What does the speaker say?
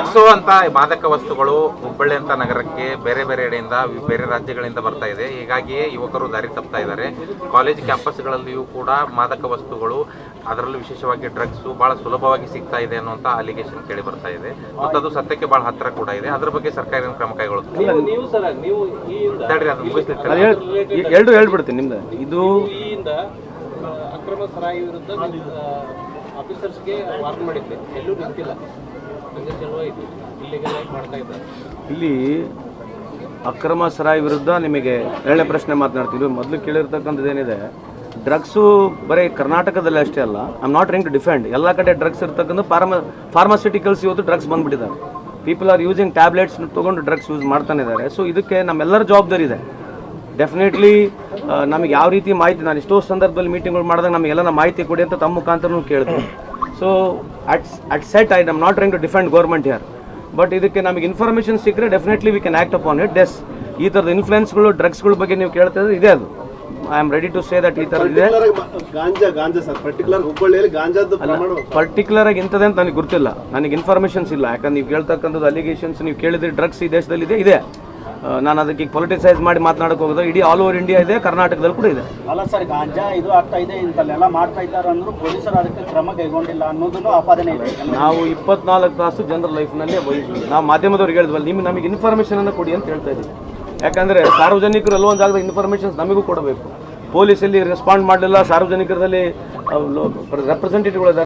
Drugs ಅಂತ ಮಾದಕ ವಸ್ತುಗಳು ಹುಬ್ಬಳ್ಳಿ ಅಂತ ನಗರಕ್ಕೆ ಬೇರೆ ಬೇರೆ ಕಡೆಯಿಂದ ಬೇರೆ ರಾಜ್ಯಗಳಿಂದ ಬರ್ತಾ ಇದೆ. ಹೀಗಾಗಿಯೇ ಯುವಕರು ದಾರಿ ತಪ್ತಾ ಇದ್ದಾರೆ. ಕಾಲೇಜ್ ಕ್ಯಾಂಪಸ್ಗಳಲ್ಲಿಯೂ ಕೂಡ ಮಾದಕ ವಸ್ತುಗಳು ಅದರಲ್ಲೂ ವಿಶೇಷವಾಗಿ ಡ್ರಗ್ಸು ಬಹಳ ಸುಲಭವಾಗಿ ಸಿಗ್ತಾ ಇದೆ ಅನ್ನುವಂಥ ಅಲಿಗೇಷನ್ ಕೇಳಿ ಬರ್ತಾ ಇದೆ. ಮತ್ತು ಅದು ಸತ್ಯಕ್ಕೆ ಬಹಳ ಹತ್ತಿರ ಕೂಡ ಇದೆ. ಅದ್ರ ಬಗ್ಗೆ ಸರ್ಕಾರ ಏನು ಕ್ರಮ ಕೈಗೊಳ್ಳುತ್ತೆ? ಹೇಳ್ಬಿಡ್ತೀನಿ ನಿಮ್ದು. ಇದು ಅಕ್ರಮ ಸರಾಯಿ ವಿರುದ್ಧ ಆಫೀಸರ್ಸ್ಗೆ ವಾರ್ನ್ ಮಾಡಿದ್ದೆ ಎಲ್ಲೂ ನಿಂತಿಲ್ಲ. ಹಂಗೆ ಐತಿ ಇಲ್ಲಿಗೆಲ್ಲ ಮಾಡ್ತಾ ಇದ್ದಾರೆ. ಇಲ್ಲಿ ಅಕ್ರಮ ಸರಾಯಿ ವಿರುದ್ಧ ನಿಮಗೆ ಎರಡನೇ ಪ್ರಶ್ನೆ ಮಾತನಾಡ್ತೀವಿ ಮೊದಲು ಕೇಳಿರ್ತಕ್ಕಂಥದ್ದು ಏನಿದೆ ಡ್ರಗ್ಸು ಬರೀ ಕರ್ನಾಟಕದಲ್ಲಿ ಅಷ್ಟೇ ಅಲ್ಲ I'm not ring to defend ಎಲ್ಲ ಕಡೆ ಡ್ರಗ್ಸ್ ಇರ್ತಕ್ಕಂಥ ಫಾರ್ಮ ಫಾರ್ಮಾಸ್ಯೂಟಿಕಲ್ಸ್ ಇವತ್ತು ಡ್ರಗ್ಸ್ ಬಂದುಬಿಟ್ಟಿದ್ದಾರೆ. ಪೀಪಲ್ ಆರ್ ಯೂಸಿಂಗ್ ಟ್ಯಾಬ್ಲೆಟ್ಸ್ ತೊಗೊಂಡು ಡ್ರಗ್ಸ್ ಯೂಸ್ ಮಾಡ್ತಾನೆ ಇದ್ದಾರೆ. ಸೊ ಇದಕ್ಕೆ ನಮ್ಮೆಲ್ಲರ ಜವಾಬ್ದಾರಿ ಇದೆ. ಡೆಫಿನೆಟ್ಲಿ ನಮಗೆ ಯಾವ ರೀತಿ ಮಾಹಿತಿ ನಾನು ಎಷ್ಟೋ ಸಂದರ್ಭದಲ್ಲಿ ಮೀಟಿಂಗ್ಗಳು ಮಾಡಿದಾಗ ನಮಗೆಲ್ಲ ಮಾಹಿತಿ ಕೊಡಿ ಅಂತ ತಮ್ಮ ಮುಖಾಂತರನೂ ಕೇಳಿದ್ರು. So at outset I am not trying to defend government here but ಇದಕ್ಕೆ ನಮಗೆ ಇನ್ಫಾರ್ಮೇಷನ್ ಸಿಕ್ಕರೆ definitely we can act upon it ಡೆಸ್ ಈ ಥರದ ಇನ್ಫ್ಲುಯೆನ್ಸ್ಗಳು ಡ್ರಗ್ಸ್ಗಳ ಬಗ್ಗೆ ನೀವು ಕೇಳ್ತಾ ಇದ್ರೆ ಇದೆ ಅದು. I am ready to say that ಈ ಥರ ಇದೆ. ಪರ್ಟಿಕ್ಯುಲರ್ ಆಗಿ ಇಂಥದ್ದು ಅಂತ ನನಗೆ ಗೊತ್ತಿಲ್ಲ. ನನಗೆ ಇನ್ಫಾರ್ಮೇಷನ್ಸ್ ಇಲ್ಲ. ಯಾಕಂದ್ರೆ ನೀವು ಕೇಳ್ತಕ್ಕಂಥದ್ದು ಅಲಿಗೇಷನ್ಸ್ ನೀವು ಕೇಳಿದ್ರೆ ಡ್ರಗ್ಸ್ ಈ ದೇಶದಲ್ಲಿ ಇದೆ ಇದೆ. ನಾನು ಅದಕ್ಕೆ ಪೊಲಿಟಿಸೈಸ್ ಮಾಡಿ ಮಾತನಾಡಕ್ಕೆ ಹೋಗೋದು. ಇಡೀ ಆಲ್ ಓವರ್ ಇಂಡಿಯಾ ಇದೆ ಕರ್ನಾಟಕದಲ್ಲಿ ಕೂಡ ಇದೆ. ಅಲ್ಲ ಸರ್ ಗಾಂಜಾ ಇದು ಆಗ್ತಾ ಇದೆ ಇಂಥಲ್ಲೆಲ್ಲ ಮಾಡ್ತಾ ಇದ್ದಾರೆ ಅಂದ್ರು ಪೊಲೀಸರು ಅದಕ್ಕೆ ಕ್ರಮ ಕೈಗೊಂಡಿಲ್ಲ ಅನ್ನೋದನ್ನು ಆಪಾದನೆ ಇದೆ. ನಾವು ಇಪ್ಪತ್ನಾಲ್ಕು ತಾಸು ಜನರ ಲೈಫ್ನಲ್ಲಿ ನಲ್ಲಿ ನಾವು ಮಾಧ್ಯಮದವ್ರಿಗೆ ಹೇಳಿದ್ವಲ್ಲ ನಿಮ್ಗೆ ನಮಗೆ ಇನ್ಫಾರ್ಮೇಷನ್ ಅನ್ನು ಕೊಡಿ ಅಂತ ಹೇಳ್ತಾ ಇದ್ದೀವಿ. ಯಾಕಂದ್ರೆ ಸಾರ್ವಜನಿಕರು ಎಲ್ಲೋ ಒಂದು ಜಾಗದ ಇನ್ಫಾರ್ಮೇಷನ್ಸ್ ನಮಗೂ ಕೊಡಬೇಕು. ಪೊಲೀಸಲ್ಲಿ ರೆಸ್ಪಾಂಡ್ ಮಾಡಲಿಲ್ಲ ಸಾರ್ವಜನಿಕರಲ್ಲಿ ರೆಪ್ರೆಸೆಂಟೇಟಿವ್ಗಳು